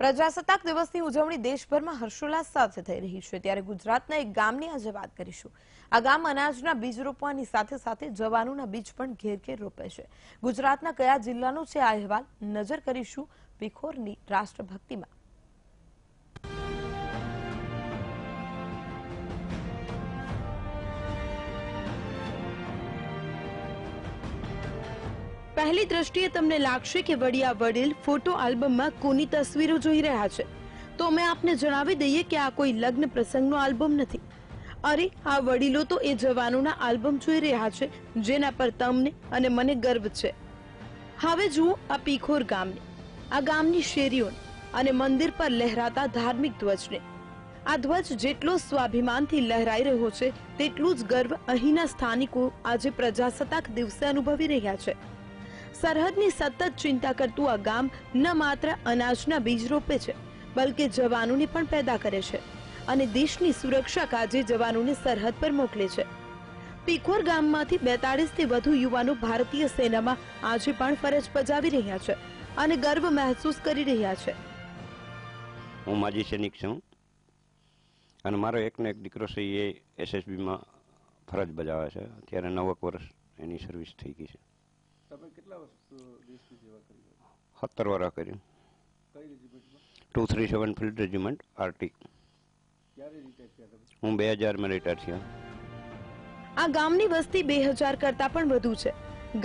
પ્રજાસત્તાક દિવસની ઉજવણી દેશભરમાં હર્ષોલ્લાસ સાથે થઈ રહી છે. ત્યારે ગુજરાતના એક ગામની આજે વાત કરીશું. આ ગામ અનાજના બીજ રોપવાની સાથે સાથે જવાનોના બીજ પણ ઘેર ઘેર રોપે છે. ગુજરાતના કયા જિલ્લાનો છે આ અહેવાલ નજર કરીશું પિખોરની રાષ્ટ્રભક્તિમાં. પહેલી દ્રષ્ટિએ તમને લાગશે કે વડિયા વડીલ ફોટો આલ્બમમાં કોની તસવીરો જોઈ રહ્યા છે. તો અમે આપને જણાવી દઈએ કે આ કોઈ લગ્ન પ્રસંગનો આલ્બમ નથી. અરે, આ વડીલો તો એ જવાનોના આલ્બમ જોઈ રહ્યા છે, જેના પર તમને અને મને ગર્વ છે. હવે જુઓ આ પીખોર ગામને. આ ગામની શેરીઓને અને મંદિર પર લહેરાતા ધાર્મિક ધ્વજને. આ ધ્વજ જેટલો સ્વાભિમાનથી લહેરાઈ રહ્યો છે, તેટલું જ ગર્વ અહીંના સ્થાનિકો આજે પ્રજાસત્તાક દિવસે અનુભવી રહ્યા છે. સરહદની સતત ચિંતા કરતું આ ગામ ન માત્ર અનાજના બીજ રોપે છે, બલકે જવાનોને પણ પેદા કરે છે અને દેશની સુરક્ષા કાજે જવાનોને સરહદ પર મોકલે છે. પીખોર ગામમાંથી બેતાળીસથી વધુ યુવાનો ભારતીય સેનામાં આજે પણ ફરજ બજાવી રહ્યા છે અને ગર્વ મહેસૂસ કરી રહ્યા છે. હું માજી સૈનિક છું અને મારો એકનો એક દીકરો છે, એ એસએસબીમાં ફરજ બજાવે છે. અત્યારે નવક વર્ષ એની સર્વિસ થઈ ગઈ છે. તમે કેટલા વર્ષ દેશની સેવા કરી સત્તર વર્ષ કર્યું કઈ રેજિમેન્ટમાં two three seven field regiment RT ક્યારે રિટાયર થયા તમે? હું બે હજારમાં રિટાયર થયા. આ ગામની વસ્તી બે હજાર કરતા પણ વધુ છે.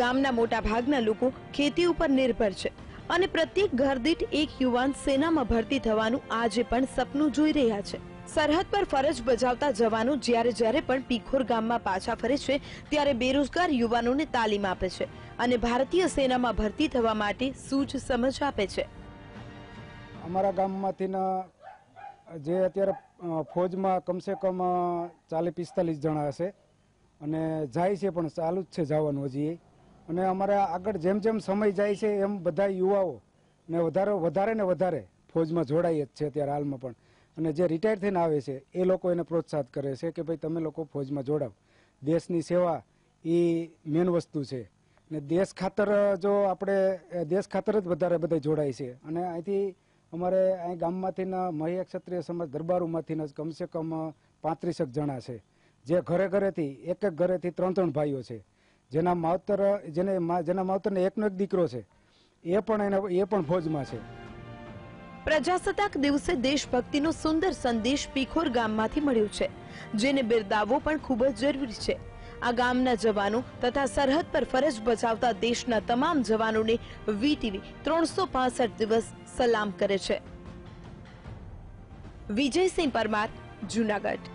ગામના મોટા ભાગના લોકો ખેતી ઉપર નિર્ભર છે અને પ્રત્યેક ઘર દીઠ એક યુવાન સેનામાં ભરતી થવાનું આજે પણ સપનું જોઈ રહ્યા છે. સરહદ પર ફરજ બજાવતા જવાનો જ્યારે જ્યારે પણ પીખોર ગામમાં પાછા ફરે છે, ત્યારે બેરોજગાર યુવાનોને તાલીમ આપે છે અને ભારતીય સેનામાં ભરતી થવા માટે સૂઝ સમજ આપે છે. અમારા ગામમાંથી જે અત્યારે ફોજમાં કમસે કમ ચાલીસ પિસ્તાલીસ જણા હશે. અને જાય છે પણ ચાલુ જ છે જવાનું હજી અને અમારા આગળ જેમ જેમ સમય જાય છે એમ બધા યુવાઓ ને વધારે વધારે ને વધારે ફોજમાં જોડાય જ છે અત્યારે હાલમાં પણ. અને જે રિટાયર થઈને આવે છે, એ લોકો એને પ્રોત્સાહિત કરે છે કે ભાઈ તમે લોકો ફોજમાં જોડાવ દેશની સેવા એ મેન વસ્તુ છે. ને દેશ ખાતર જો આપણે, દેશ ખાતર જ વધારે બધા જોડાય છે. અને અહીંથી અમારે અહીં ગામમાંથી મહિયા ક્ષત્રિય સમાજ દરબારોમાંથી કમસે કમ પાંત્રીસેક જણા છે. જે ઘરે ઘરેથી, એક એક ઘરેથી ત્રણ ત્રણ ભાઈઓ છે. જેના માવતર, જેને જેના માવતરને એકનો એક દીકરો છે. એ પણ એને, એ પણ ફોજમાં છે. પ્રજાસત્તાક દિવસે દેશભક્તિનો સુંદર સંદેશ પીખોર ગામમાંથી મળ્યો છે, જેને બિરદાવવો પણ ખૂબ જ જરૂરી છે. આ ગામના જવાનો તથા સરહદ પર ફરજ બજાવતા દેશના તમામ જવાનોને વીટીવી ત્રણસો દિવસ સલામ કરે છે. વિજયસિંહ પરમાર, જુનાગઢ.